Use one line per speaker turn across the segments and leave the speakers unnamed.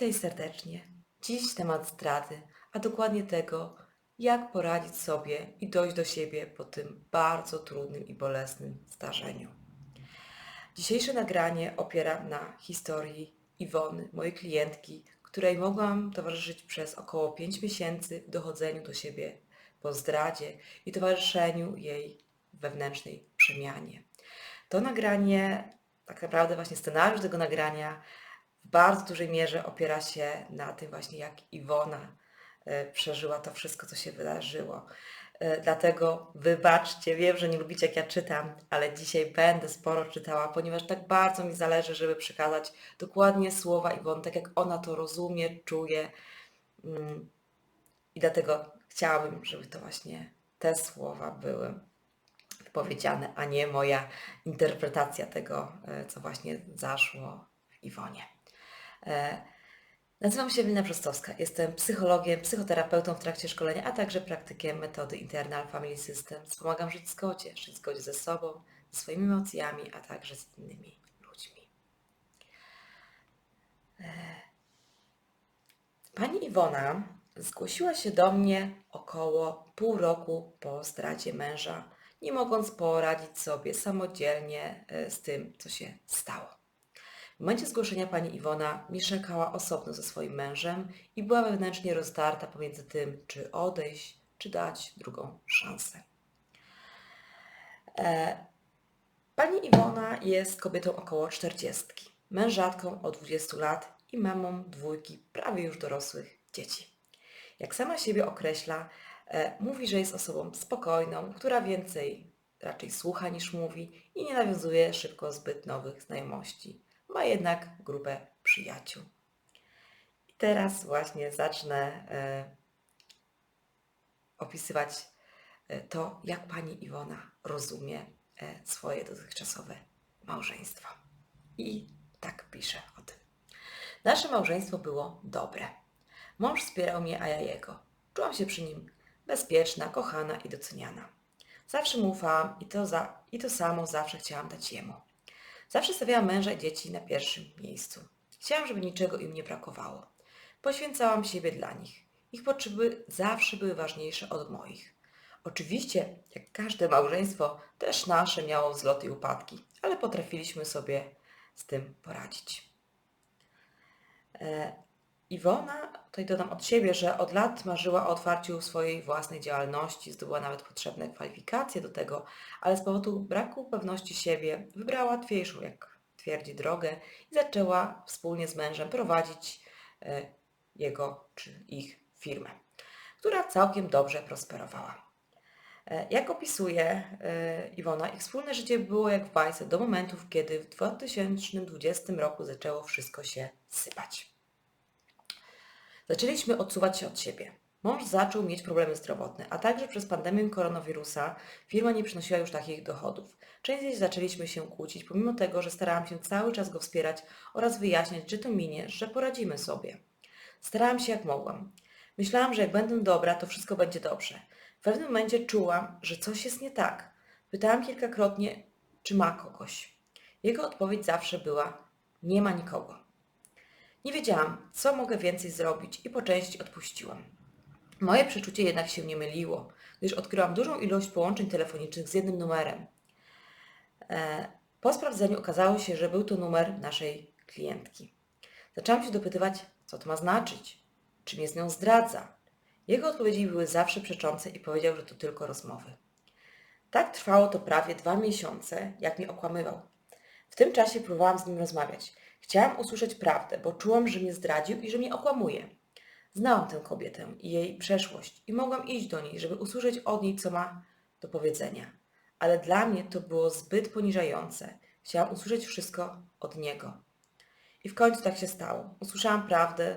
Witaj serdecznie. Dziś temat zdrady, a dokładnie tego, jak poradzić sobie i dojść do siebie po tym bardzo trudnym i bolesnym zdarzeniu. Dzisiejsze nagranie opiera na historii Iwony, mojej klientki, której mogłam towarzyszyć przez około 5 miesięcy w dochodzeniu do siebie po zdradzie i towarzyszeniu jej wewnętrznej przemianie. To nagranie, tak naprawdę właśnie scenariusz tego nagrania w bardzo dużej mierze opiera się na tym właśnie, jak Iwona e, przeżyła to wszystko, co się wydarzyło. E, Dlatego wybaczcie, wiem, że nie lubicie jak ja czytam, ale dzisiaj będę sporo czytała, ponieważ tak bardzo mi zależy, żeby przekazać dokładnie słowa Iwony, tak jak ona to rozumie, czuje. Mm, I dlatego chciałabym, żeby to właśnie te słowa były powiedziane, a nie moja interpretacja tego, e, co właśnie zaszło w Iwonie. E, Nazywam się Ewelina Brzostowska. Jestem psychologiem, psychoterapeutą w trakcie szkolenia, a także praktykiem metody Internal Family Systems. Pomagam żyć w zgodzie, żyć w zgodzie ze sobą, ze swoimi emocjami, a także z innymi ludźmi. E, Pani Iwona zgłosiła się do mnie około pół roku po zdradzie męża, nie mogąc poradzić sobie samodzielnie e, z tym, co się stało. W momencie zgłoszenia pani Iwona mieszkała osobno ze swoim mężem i była wewnętrznie rozdarta pomiędzy tym, czy odejść, czy dać drugą szansę. E, Pani Iwona jest kobietą około 40, mężatką od 20 lat i mamą dwójki prawie już dorosłych dzieci. Jak sama siebie określa, e, mówi, że jest osobą spokojną, która więcej raczej słucha niż mówi i nie nawiązuje szybko zbyt nowych znajomości. Ma jednak grupę przyjaciół. I teraz właśnie zacznę e, opisywać e, to, jak pani Iwona rozumie e, swoje dotychczasowe małżeństwo. I tak pisze o tym. Nasze małżeństwo było dobre. Mąż wspierał mnie, a ja jego. Czułam się przy nim bezpieczna, kochana i doceniana. Zawsze mu ufałam i to, za, i to samo zawsze chciałam dać jemu. Zawsze stawiałam męża i dzieci na pierwszym miejscu. Chciałam, żeby niczego im nie brakowało. Poświęcałam siebie dla nich. Ich potrzeby zawsze były ważniejsze od moich. Oczywiście, jak każde małżeństwo, też nasze miało wzloty i upadki, ale potrafiliśmy sobie z tym poradzić. Iwona, tutaj dodam od siebie, że od lat marzyła o otwarciu swojej własnej działalności, zdobyła nawet potrzebne kwalifikacje do tego, ale z powodu braku pewności siebie wybrała łatwiejszą, jak twierdzi, drogę i zaczęła wspólnie z mężem prowadzić e, jego czy ich firmę, która całkiem dobrze prosperowała. E, Jak opisuje e, Iwona, ich wspólne życie było jak w bajce do momentów, kiedy w 2020 roku zaczęło wszystko się sypać. Zaczęliśmy odsuwać się od siebie. Mąż zaczął mieć problemy zdrowotne, a także przez pandemię koronawirusa firma nie przynosiła już takich dochodów. Częściej zaczęliśmy się kłócić, pomimo tego, że starałam się cały czas go wspierać oraz wyjaśniać, że to minie, że poradzimy sobie. Starałam się jak mogłam. Myślałam, że jak będę dobra, to wszystko będzie dobrze. W pewnym momencie czułam, że coś jest nie tak. Pytałam kilkakrotnie, czy ma kogoś. Jego odpowiedź zawsze była, nie ma nikogo. Nie wiedziałam, co mogę więcej zrobić i po części odpuściłam. Moje przeczucie jednak się nie myliło, gdyż odkryłam dużą ilość połączeń telefonicznych z jednym numerem. E, Po sprawdzeniu okazało się, że był to numer naszej klientki. Zaczęłam się dopytywać, co to ma znaczyć, czy mnie z nią zdradza. Jego odpowiedzi były zawsze przeczące i powiedział, że to tylko rozmowy. Tak trwało to prawie dwa miesiące, jak mnie okłamywał. W tym czasie próbowałam z nim rozmawiać. Chciałam usłyszeć prawdę, bo czułam, że mnie zdradził i że mnie okłamuje. Znałam tę kobietę i jej przeszłość i mogłam iść do niej, żeby usłyszeć od niej, co ma do powiedzenia. Ale dla mnie to było zbyt poniżające. Chciałam usłyszeć wszystko od niego. I w końcu tak się stało. Usłyszałam prawdę,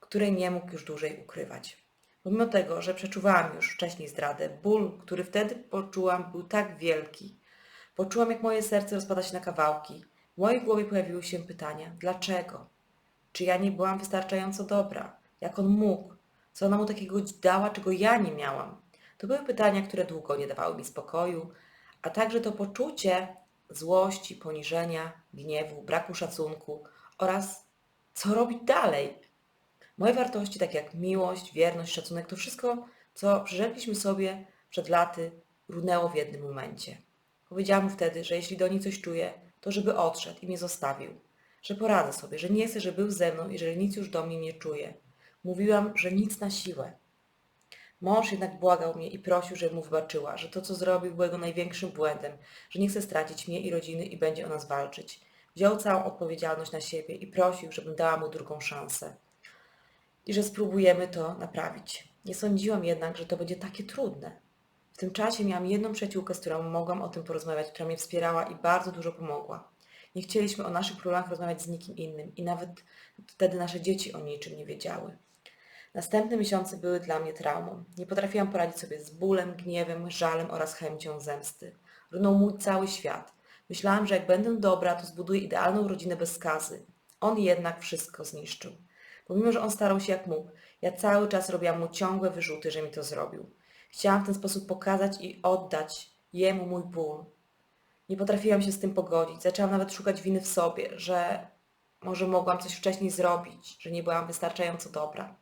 której nie mógł już dłużej ukrywać. Pomimo tego, że przeczuwałam już wcześniej zdradę, ból, który wtedy poczułam, był tak wielki. Poczułam, jak moje serce rozpada się na kawałki. W mojej głowie pojawiły się pytania, dlaczego? Czy ja nie byłam wystarczająco dobra? Jak on mógł? Co ona mu takiego dała, czego ja nie miałam? To były pytania, które długo nie dawały mi spokoju, a także to poczucie złości, poniżenia, gniewu, braku szacunku oraz co robić dalej? Moje wartości, takie jak miłość, wierność, szacunek, to wszystko, co przyrzekliśmy sobie przed laty, runęło w jednym momencie. Powiedziałam mu wtedy, że jeśli do niej coś czuję, to żeby odszedł i mnie zostawił. Że poradzę sobie, że nie chcę, żeby był ze mną, jeżeli nic już do mnie nie czuje. Mówiłam, że nic na siłę. Mąż jednak błagał mnie i prosił, żebym mu wybaczyła, że to, co zrobił, było jego największym błędem, że nie chce stracić mnie i rodziny i będzie o nas walczyć. Wziął całą odpowiedzialność na siebie i prosił, żebym dała mu drugą szansę. I że spróbujemy to naprawić. Nie sądziłam jednak, że to będzie takie trudne. W tym czasie miałam jedną przyjaciółkę, z którą mogłam o tym porozmawiać, która mnie wspierała i bardzo dużo pomogła. Nie chcieliśmy o naszych problemach rozmawiać z nikim innym i nawet wtedy nasze dzieci o niczym nie wiedziały. Następne miesiące były dla mnie traumą. Nie potrafiłam poradzić sobie z bólem, gniewem, żalem oraz chęcią zemsty. Runął mój cały świat. Myślałam, że jak będę dobra, to zbuduję idealną rodzinę bez skazy. On jednak wszystko zniszczył. Pomimo, że on starał się jak mógł, ja cały czas robiłam mu ciągłe wyrzuty, że mi to zrobił. Chciałam w ten sposób pokazać i oddać jemu mój ból. Nie potrafiłam się z tym pogodzić. Zaczęłam nawet szukać winy w sobie, że może mogłam coś wcześniej zrobić, że nie byłam wystarczająco dobra.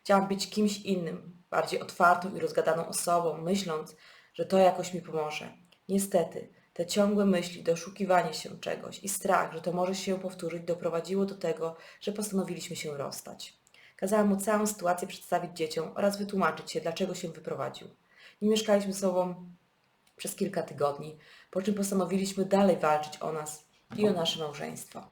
Chciałam być kimś innym, bardziej otwartą i rozgadaną osobą, myśląc, że to jakoś mi pomoże. Niestety, te ciągłe myśli, doszukiwanie się czegoś i strach, że to może się powtórzyć, doprowadziło do tego, że postanowiliśmy się rozstać. Kazałam mu całą sytuację przedstawić dzieciom oraz wytłumaczyć się, dlaczego się wyprowadził. Nie mieszkaliśmy ze sobą przez kilka tygodni, po czym postanowiliśmy dalej walczyć o nas i o nasze małżeństwo.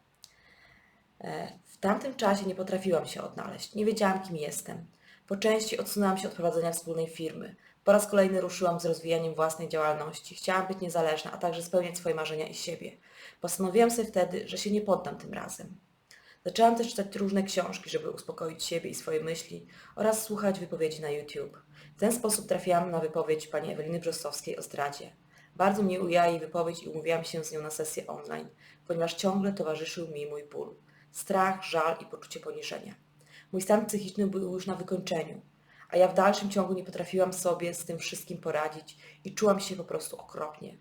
E, W tamtym czasie nie potrafiłam się odnaleźć. Nie wiedziałam, kim jestem. Po części odsunęłam się od prowadzenia wspólnej firmy. Po raz kolejny ruszyłam z rozwijaniem własnej działalności. Chciałam być niezależna, a także spełniać swoje marzenia i siebie. Postanowiłam sobie wtedy, że się nie poddam tym razem. Zaczęłam też czytać różne książki, żeby uspokoić siebie i swoje myśli oraz słuchać wypowiedzi na YouTube. W ten sposób trafiłam na wypowiedź pani Eweliny Brzostowskiej o zdradzie. Bardzo mnie ujęła jej wypowiedź i umówiłam się z nią na sesję online, ponieważ ciągle towarzyszył mi mój ból. Strach, żal i poczucie poniżenia. Mój stan psychiczny był już na wykończeniu, a ja w dalszym ciągu nie potrafiłam sobie z tym wszystkim poradzić i czułam się po prostu okropnie.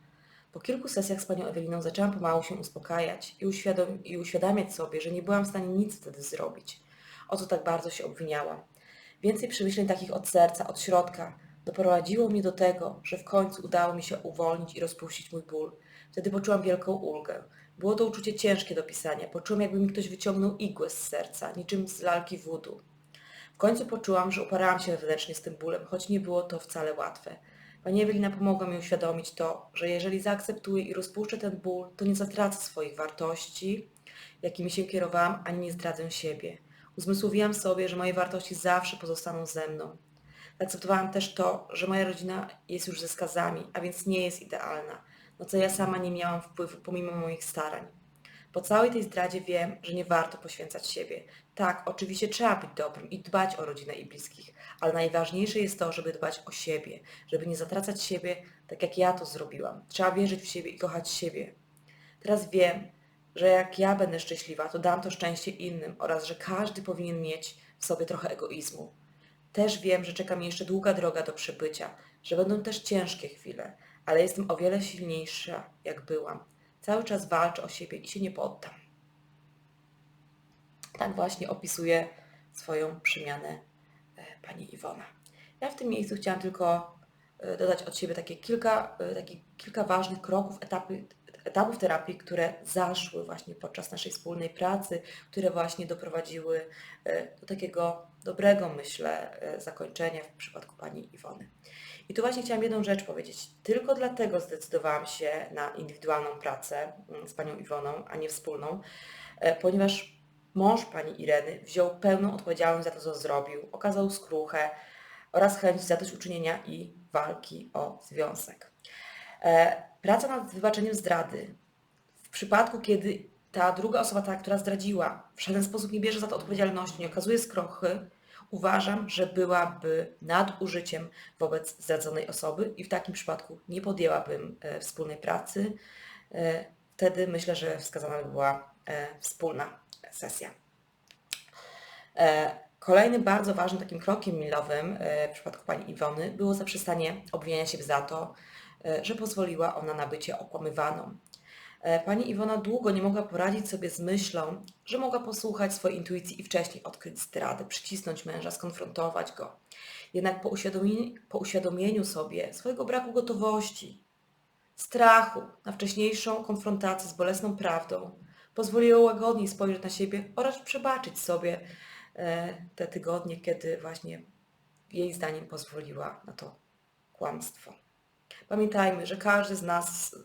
Po kilku sesjach z panią Eweliną zaczęłam pomału się uspokajać i, uświadom- i uświadamiać sobie, że nie byłam w stanie nic wtedy zrobić. O co tak bardzo się obwiniałam. Więcej przemyśleń takich od serca, od środka doprowadziło mnie do tego, że w końcu udało mi się uwolnić i rozpuścić mój ból. Wtedy poczułam wielką ulgę. Było to uczucie ciężkie do pisania. Poczułam, jakby mi ktoś wyciągnął igłę z serca, niczym z lalki voodoo. W końcu poczułam, że uparałam się wewnętrznie z tym bólem, choć nie było to wcale łatwe. Pani Ewelina pomogła mi uświadomić to, że jeżeli zaakceptuję i rozpuszczę ten ból, to nie zatracę swoich wartości, jakimi się kierowałam, ani nie zdradzę siebie. Uzmysłowiłam sobie, że moje wartości zawsze pozostaną ze mną. Zaakceptowałam też to, że moja rodzina jest już ze skazami, a więc nie jest idealna, na co ja sama nie miałam wpływu pomimo moich starań. Po całej tej zdradzie wiem, że nie warto poświęcać siebie. Tak, oczywiście trzeba być dobrym i dbać o rodzinę i bliskich, ale najważniejsze jest to, żeby dbać o siebie, żeby nie zatracać siebie tak jak ja to zrobiłam. Trzeba wierzyć w siebie i kochać siebie. Teraz wiem, że jak ja będę szczęśliwa, to dam to szczęście innym oraz że każdy powinien mieć w sobie trochę egoizmu. Też wiem, że czeka mnie jeszcze długa droga do przebycia, że będą też ciężkie chwile, ale jestem o wiele silniejsza, jak byłam. Cały czas walczę o siebie i się nie poddam. Tak właśnie opisuje swoją przemianę e, pani Iwona. Ja w tym miejscu chciałam tylko e, dodać od siebie takie kilka, e, takich kilka ważnych kroków, etapy, etapów terapii, które zaszły właśnie podczas naszej wspólnej pracy, które właśnie doprowadziły e, do takiego dobrego, myślę, e, zakończenia w przypadku pani Iwony. I tu właśnie chciałam jedną rzecz powiedzieć. Tylko dlatego zdecydowałam się na indywidualną pracę mm, z panią Iwoną, a nie wspólną, e, ponieważ mąż pani Ireny wziął pełną odpowiedzialność za to, co zrobił, okazał skruchę oraz chęć zadośćuczynienia i walki o związek. Praca nad wybaczeniem zdrady w przypadku, kiedy ta druga osoba, ta, która zdradziła, w żaden sposób nie bierze za to odpowiedzialności, nie okazuje skrochy, uważam, że byłaby nadużyciem wobec zdradzonej osoby i w takim przypadku nie podjęłabym e, wspólnej pracy. E, wtedy myślę, że wskazana by była e, wspólna sesja. Kolejnym bardzo ważnym takim krokiem milowym w przypadku pani Iwony było zaprzestanie obwiniania się za to, że pozwoliła ona na bycie okłamywaną. E, Pani Iwona długo nie mogła poradzić sobie z myślą, że mogła posłuchać swojej intuicji i wcześniej odkryć zdradę, przycisnąć męża, skonfrontować go. Jednak po uświadomieniu, po uświadomieniu sobie swojego braku gotowości, strachu na wcześniejszą konfrontację z bolesną prawdą, pozwoliło łagodniej spojrzeć na siebie oraz przebaczyć sobie e, te tygodnie, kiedy właśnie jej zdaniem pozwoliła na to kłamstwo. Pamiętajmy, że każdy z nas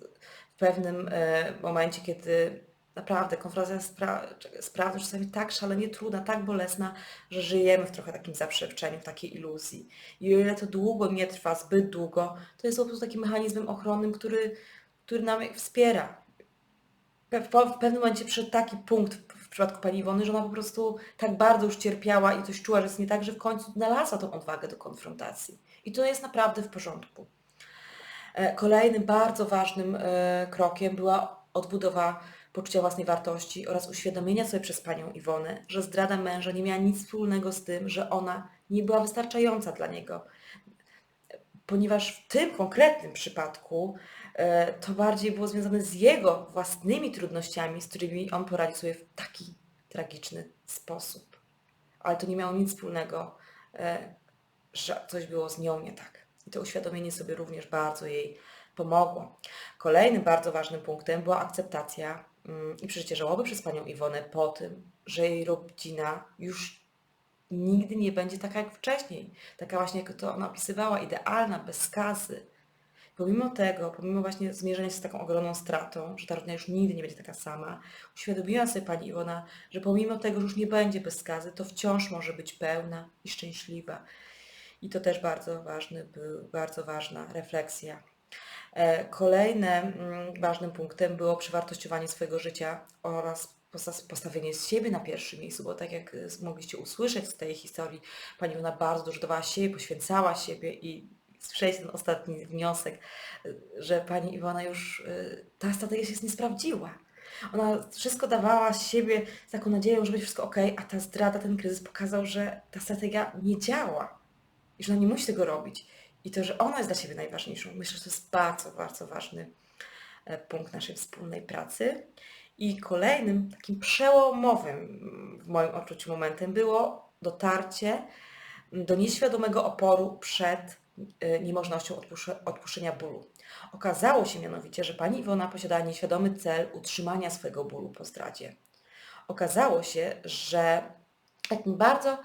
w pewnym e, momencie, kiedy naprawdę konfrontacja z, pra z prawdą czasami tak szalenie trudna, tak bolesna, że żyjemy w trochę takim zaprzeczeniu, w takiej iluzji. I o ile to długo nie trwa, zbyt długo, to jest po prostu takim mechanizmem ochronnym, który, który nam wspiera. W, w pewnym momencie przyszedł taki punkt w przypadku pani Iwony, że ona po prostu tak bardzo już cierpiała i coś czuła, że jest nie tak, że w końcu znalazła tą odwagę do konfrontacji. I to jest naprawdę w porządku. E, Kolejnym bardzo ważnym e, krokiem była odbudowa poczucia własnej wartości oraz uświadomienia sobie przez panią Iwonę, że zdrada męża nie miała nic wspólnego z tym, że ona nie była wystarczająca dla niego. Ponieważ w tym konkretnym przypadku e, to bardziej było związane z jego własnymi trudnościami, z którymi on poradził sobie w taki tragiczny sposób. Ale to nie miało nic wspólnego, że coś było z nią nie tak. I to uświadomienie sobie również bardzo jej pomogło. Kolejnym bardzo ważnym punktem była akceptacja mm, i przeżycie żałoby przez panią Iwonę po tym, że jej rodzina już nigdy nie będzie taka jak wcześniej. Taka właśnie, jak to ona opisywała, idealna, bez skazy. Pomimo tego, pomimo właśnie zmierzenia się z taką ogromną stratą, że ta rodzina już nigdy nie będzie taka sama, uświadomiła sobie pani Iwona, że pomimo tego, że już nie będzie bez skazy, to wciąż może być pełna i szczęśliwa. I to też bardzo ważny, bardzo ważna refleksja. E, Kolejnym mm, ważnym punktem było przewartościowanie swojego życia oraz posta- postawienie z siebie na pierwszym miejscu, bo tak jak y, mogliście usłyszeć z tej historii, pani Iwona bardzo dużo dawała siebie, poświęcała siebie i słyszeliście ten ostatni wniosek, y, że pani Iwona już, ta strategia się nie sprawdziła. Ona wszystko dawała z siebie z taką nadzieją, że będzie wszystko ok, a ta zdrada, ten kryzys pokazał, że ta strategia nie działa i że ona nie musi tego robić. I to, że ona jest dla siebie najważniejszą. Myślę, że to jest bardzo, bardzo ważny e, punkt naszej wspólnej pracy. I kolejnym takim przełomowym mm, w moim odczuciu momentem było dotarcie do nieświadomego oporu przed e, niemożnością odpuszcze- odpuszczenia bólu. Okazało się mianowicie, że pani Iwona posiadała nieświadomy cel utrzymania swojego bólu po zdradzie. Okazało się, że takim bardzo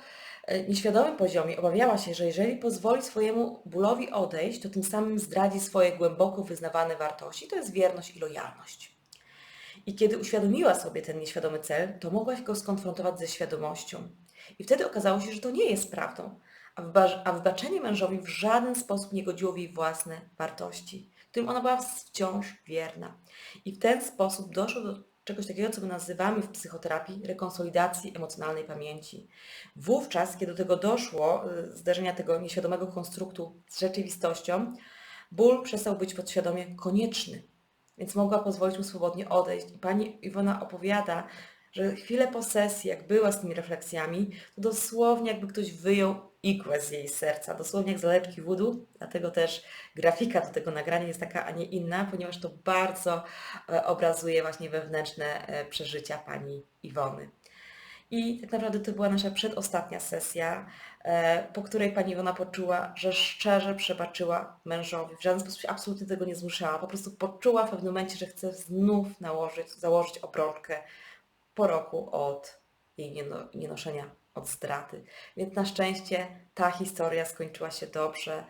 nieświadomym poziomie obawiała się, że jeżeli pozwoli swojemu bólowi odejść, to tym samym zdradzi swoje głęboko wyznawane wartości, to jest wierność i lojalność. I kiedy uświadomiła sobie ten nieświadomy cel, to mogła go skonfrontować ze świadomością. I wtedy okazało się, że to nie jest prawdą, a, wyba- a wybaczenie mężowi w żaden sposób nie godziło w jej własne wartości, którym ona była wciąż wierna. I w ten sposób doszło do czegoś takiego, co my nazywamy w psychoterapii rekonsolidacji emocjonalnej pamięci. Wówczas, kiedy do tego doszło, y, zderzenia tego nieświadomego konstruktu z rzeczywistością, ból przestał być podświadomie konieczny, więc mogła pozwolić mu swobodnie odejść. I pani Iwona opowiada, że chwilę po sesji, jak była z tymi refleksjami, to dosłownie jakby ktoś wyjął igłę z jej serca, dosłownie jak z zaleczki wudu, dlatego też grafika do tego nagrania jest taka, a nie inna, ponieważ to bardzo e, obrazuje właśnie wewnętrzne e, przeżycia pani Iwony. I tak naprawdę to była nasza przedostatnia sesja, e, po której pani Iwona poczuła, że szczerze przebaczyła mężowi. W żaden sposób się absolutnie tego nie zmuszała. Po prostu poczuła w pewnym momencie, że chce znów nałożyć, założyć obrączkę po roku od jej nieno, nienoszenia, od zdrady. Więc na szczęście ta historia skończyła się dobrze.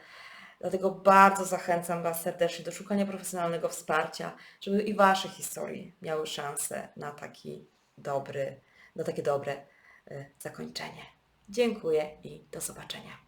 Dlatego bardzo zachęcam Was serdecznie do szukania profesjonalnego wsparcia, żeby i Wasze historie miały szansę na taki dobry, na takie dobre y, zakończenie. Dziękuję i do zobaczenia.